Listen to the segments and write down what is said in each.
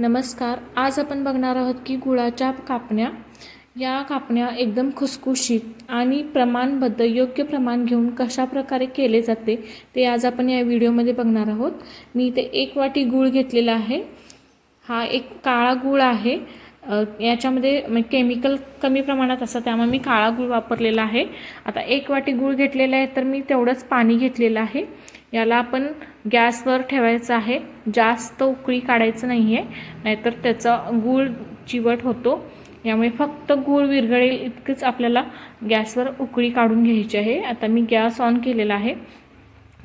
नमस्कार. आज आपण बघणार आहोत की गुळाच्या कापण्या या कापण्या एकदम खुसखुशीत आणि प्रमाणबद्ध योग्य प्रमाण घेऊन कशा प्रकारे केले जाते ते आज आपण या व्हिडिओमध्ये बघणार आहोत. मी इथे एक वाटी गूळ घेतलेला आहे. हा एक काळा गूळ आहे. याच्यामध्ये केमिकल कमी प्रमाणात असतं त्यामुळे मी काळा गूळ वापरलेला आहे. आता एक वाटी गूळ घेतलेला आहे तर मी तेवढंच पाणी घेतलेलं आहे. याला आपण गॅसवर ठेवायचं आहे. जास्त उकळी काढायचं नाही आहे नाहीतर त्याचा गूळ चिवट होतो. यामुळे फक्त गूळ विरघळेल इतकंच आपल्याला गॅसवर उकळी काढून घ्यायची आहे. आता मी गॅस ऑन केलेला आहे.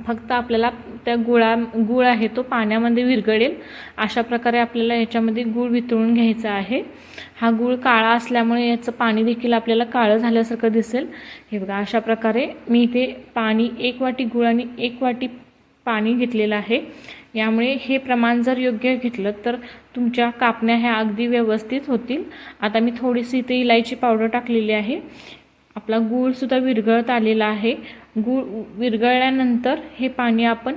फक्त आपल्याला त्या गुळा गूळ आहे तो पाण्यामध्ये विरघळेल. अशा प्रकारे आपल्याला याच्यामध्ये गूळ वितळून घ्यायचा आहे. हा गूळ काळा असल्यामुळे याचं पाणी देखील आपल्याला काळं झाल्यासारखं दिसेल. हे बघा अशा प्रकारे मी इथे पाणी एक वाटी गूळ आणि एक वाटी पाणी घेतलेलं आहे. यामुळे हे प्रमाण जर योग्य घेतलं तर तुमच्या कापण्या ह्या अगदी व्यवस्थित होतील. आता मी थोडीशी इथे इलायची पावडर टाकलेली आहे. आपला गूळसुद्धा विरघळत आलेला आहे. गूळ विरघळल्यानंतर हे पाणी आपण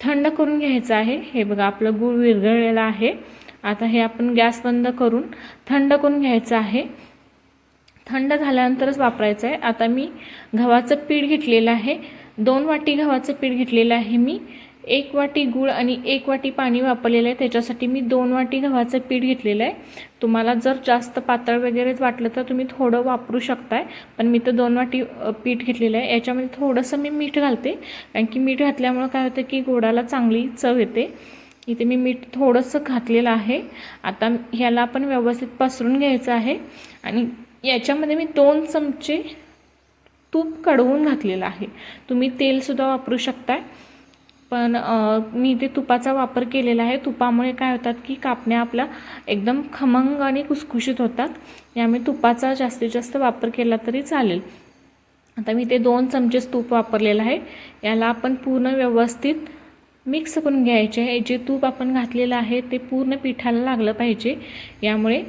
थंड करून घ्यायचं आहे. हे बघा आपलं गूळ विरघळलेलं आहे. आता हे आपण गॅस बंद करून थंड करून घ्यायचं आहे. थंड झाल्यानंतरच वापरायचं आहे. आता मी गव्हाचं पीठ घेतलेलं आहे. दोन वाटी गव्हाचं पीठ घेतलेलं आहे मी. एक वाटी गूळ आणि एक वाटी पाणी वापरलेलं आहे. त्याच्यासाठी मी दोन वाटी गव्हाचं पीठ घेतलेलं आहे. तुम्हाला जर जास्त पातळ वगैरे वाटलं तर तुम्ही थोडं वापरू शकताय. पण मी तर दोन वाटी पीठ घेतलेलं आहे. याच्यामध्ये थोडंसं मी मीठ घालते. कारण की मीठ घातल्यामुळं काय होतं की गोडाला चांगली चव येते. इथे मी मीठ थोडंसं घातलेलं आहे. आता ह्याला आपण व्यवस्थित पसरून घ्यायचं आहे. आणि याच्यामध्ये मी दोन चमचे तूप कडवून घातलेलं आहे. तुम्ही तेलसुद्धा वापरू शकताय. पण मी इथे तुपाचा वापर केलेला आहे. तुपामुळे काय होतात की कापण्या आपल्या एकदम खमंग आणि कुसकुशीत होतात. यामुळे तुपाचा जास्तीत जास्त वापर केला तरी चालेल. आता मी ते दोन चमचेच तूप वापरलेलं आहे. याला आपण पूर्ण व्यवस्थित मिक्स करून घ्यायचे आहे. जे तूप आपण घातलेलं आहे ते पूर्ण पिठाला लागलं पाहिजे. यामुळे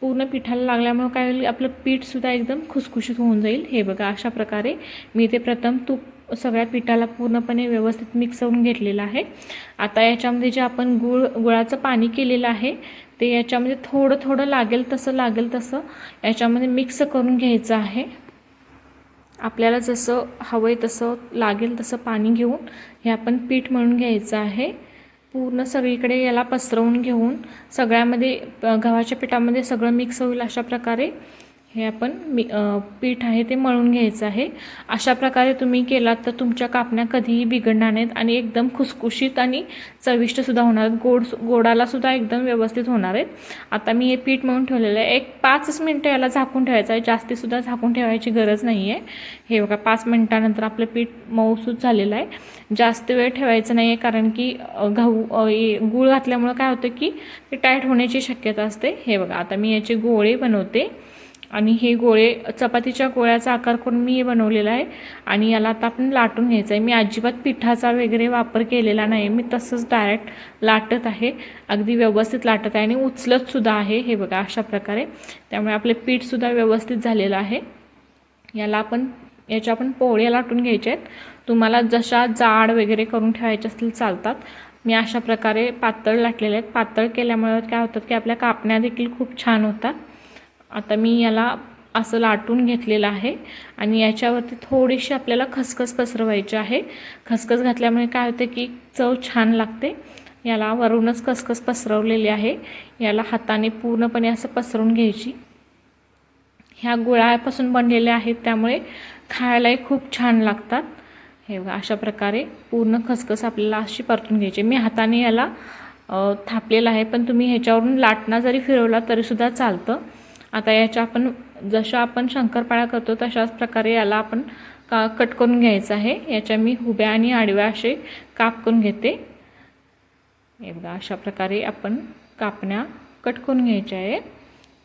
पूर्ण पिठाला लागल्यामुळे काय होईल? आपलं पीठसुद्धा एकदम खुसखुशीत होऊन जाईल. हे बघा अशा प्रकारे मी ते प्रथम तूप सगळ्या पिठाला पूर्णपणे व्यवस्थित मिक्स होऊन घेतलेलं आहे. आता याच्यामध्ये जे आपण गुळ गुळाचं पाणी केलेलं आहे ते याच्यामध्ये थोडं थोडं लागेल तसं लागेल तसं याच्यामध्ये मिक्स करून घ्यायचं आहे. आपल्याला जसं हवं आहे तसं लागेल तसं पाणी घेऊन हे आपण पीठ म्हणून घ्यायचं आहे. पूर्ण सगळीकडे याला पसरवून घेऊन सगळ्यामध्ये गव्हाच्या पिठामध्ये सगळं मिक्स होईल अशा प्रकारे. हे आपण मी पीठ आहे ते मळून घ्यायचं आहे. अशा प्रकारे तुम्ही केलात तर तुमच्या कापण्या कधीही बिघडणार नाहीत आणि एकदम खुसखुशीत आणि चविष्टसुद्धा होणार आहेत. गोड गोडालासुद्धा एकदम व्यवस्थित होणार आहेत. आता मी हे पीठ मळून ठेवलेलं आहे. एक पाचच मिनटं याला झाकून ठेवायचं आहे. जास्तीसुद्धा झाकून ठेवायची गरज नाही आहे हे बघा पाच मिनटानंतर आपलं पीठ मऊसूद झालेलं आहे. जास्त वेळ ठेवायचं नाही आहे कारण की गहू गूळ घातल्यामुळं काय होतं की ते टाईट होण्याची शक्यता असते. हे बघा आता मी याचे गोळे बनवते. आणि हे गोळे चपातीच्या गोळ्याचा आकार करून मी बनवलेला आहे. आणि याला आता आपण लाटून घ्यायचं आहे. मी अजिबात पिठाचा वगैरे वापर केलेला नाही. मी तसंच डायरेक्ट लाटत आहे. अगदी व्यवस्थित लाटत आहे. आणि उचलतसुद्धा आहे हे बघा अशा प्रकारे. त्यामुळे आपले पीठसुद्धा व्यवस्थित झालेलं आहे. याला आपण याच्या आपण पोळ्या लाटून घ्यायच्या आहेत. तुम्हाला जशा जाड वगैरे करून ठेवायच्या असतील चालतात. मी अशा प्रकारे पातळ लाटलेले आहेत. पातळ केल्यामुळे काय होतात की आपल्या कापण्या देखील खूप छान होतात. आता मी याला असं लाटून घेतलेलं आहे आणि याच्यावरती थोडीशी आपल्याला खसखस पसरवायची आहे. खसखस घातल्यामुळे काय होते की चव छान लागते. याला वरूनच खसखस पसरवलेली आहे. याला हाताने पूर्णपणे असं पसरवून घ्यायची. ह्या गुळापासून बनलेल्या आहेत त्यामुळे खायलाही खूप छान लागतात. हे बघा अशा प्रकारे पूर्ण खसखस आपल्याला अशी परतून घ्यायची. मी हाताने याला थापलेलं आहे पण तुम्ही ह्याच्यावरून लाटणा जरी फिरवला तरीसुद्धा चालतं. आता याच्या आपण जशा आपण शंकरपाळ्या करतो तशाच प्रकारे याला आपण का कट करून घ्यायचं आहे. याच्या मी हुब्या आणि आडव्या असे काप करून घेते. हे बघा अशा प्रकारे आपण कापण्या कट करून घ्यायच्या आहे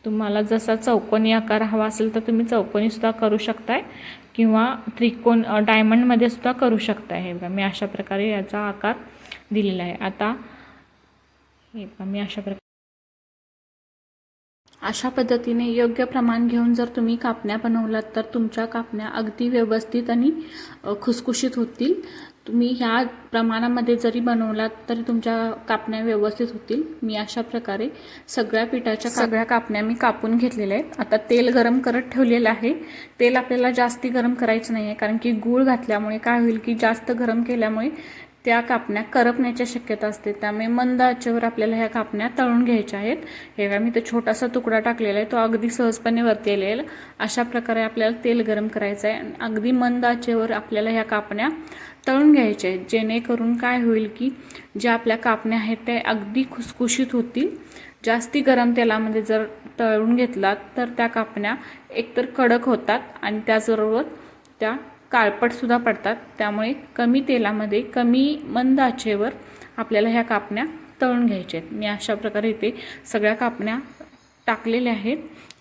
तुम्हाला जसा चौकोनी आकार हवा असेल तर तुम्ही चौकोनीसुद्धा करू शकताय. किंवा त्रिकोण डायमंडमध्ये सुद्धा करू शकताय. हे बघा मी अशा प्रकारे याचा आकार दिलेला आहे. आता हे बघा मी अशा प्रकारे अशा पद्धतीने योग्य प्रमाण घेऊन जर तुम्ही कापण्या बनवलात तर तुमच्या कापण्या अगदी व्यवस्थित आणि खुसखुशीत होतील. तुम्ही ह्या प्रमाणामध्ये जरी बनवलात तरी तुमच्या कापण्या व्यवस्थित होतील. मी अशा प्रकारे सगळ्या पिठाच्या सगळ्या कापण्या मी कापून घेतलेल्या आहेत. आता तेल गरम करत ठेवलेलं आहे. तेल आपल्याला जास्ती गरम करायचं नाही आहे कारण की गूळ घातल्यामुळे काय होईल की जास्त गरम केल्यामुळे त्या कापण्या करपण्याच्या शक्यता असते. त्यामुळे मंद आचेवर आपल्याला ह्या कापण्या तळून घ्यायच्या आहेत. हे मी तो छोटासा तुकडा टाकलेला आहे. तो अगदी सहजपणे वरती येईल. अशा प्रकारे आपल्याला तेल गरम करायचं आहे. आणि अगदी मंद आचेवर आपल्याला ह्या कापण्या तळून घ्यायच्या आहेत. जेणेकरून काय होईल की ज्या आपल्या कापण्या आहेत त्या अगदी खुसखुशीत होतील. जास्ती गरम तेलामध्ये जर तळून घेतलात तर त्या कापण्या एकतर कडक होतात आणि त्याचबरोबर त्या काळपटसुद्धा पडतात. त्यामुळे कमी तेलामध्ये कमी मंद आचेवर आपल्याला ह्या कापण्या तळून घ्यायच्या आहेत. मी अशा प्रकारे इथे सगळ्या कापण्या टाकलेल्या आहेत.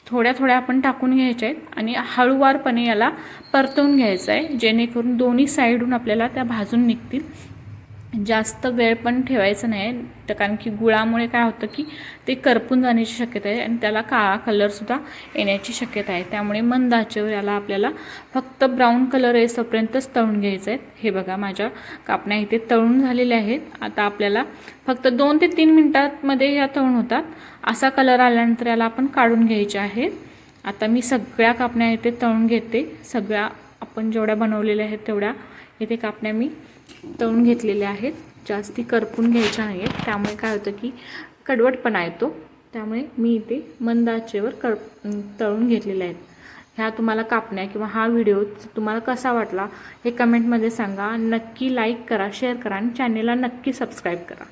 थोड्या थोड्या आपण टाकून घ्यायच्या आहेत आणि हळूवारपणे याला परतवून घ्यायचं आहे. जेणेकरून दोन्ही साईडून आपल्याला त्या भाजून निघतील. जास्त वेळ पण ठेवायचं नाही. तर कारण की गुळामुळे काय होतं की ते करपून जाण्याची शक्यता आहे आणि त्याला काळा कलरसुद्धा येण्याची शक्यता आहे. त्यामुळे मंद आचेवर याला आपल्याला फक्त ब्राऊन कलर येईपर्यंतच तळून घ्यायचं आहेत हे बघा माझ्या कापण्या इथे तळून झालेल्या आहेत. आता आपल्याला फक्त दोन ते तीन मिनटांमध्ये या तळून होतात. असा कलर आल्यानंतर याला आपण काढून घ्यायचे आहेत आता मी सगळ्या कापण्या इथे तळून घेते. सगळ्या आपण जेवढ्या बनवलेल्या आहेत तेवढ्या इथे कापण्या मी तळून घेतलेल्या आहेत. जास्ती करपून घ्यायच्या नाही आहेत त्यामुळे काय होतं की कडवटपणा येतो. त्यामुळे मी इथे मंद आचेवर कड तळून घेतलेल्या आहेत. ह्या तुम्हाला कापण्या किंवा हा व्हिडिओ तुम्हाला कसा वाटला हे कमेंटमध्ये सांगा. नक्की लाईक करा शेअर करा आणि चॅनेलला नक्की सबस्क्राईब करा.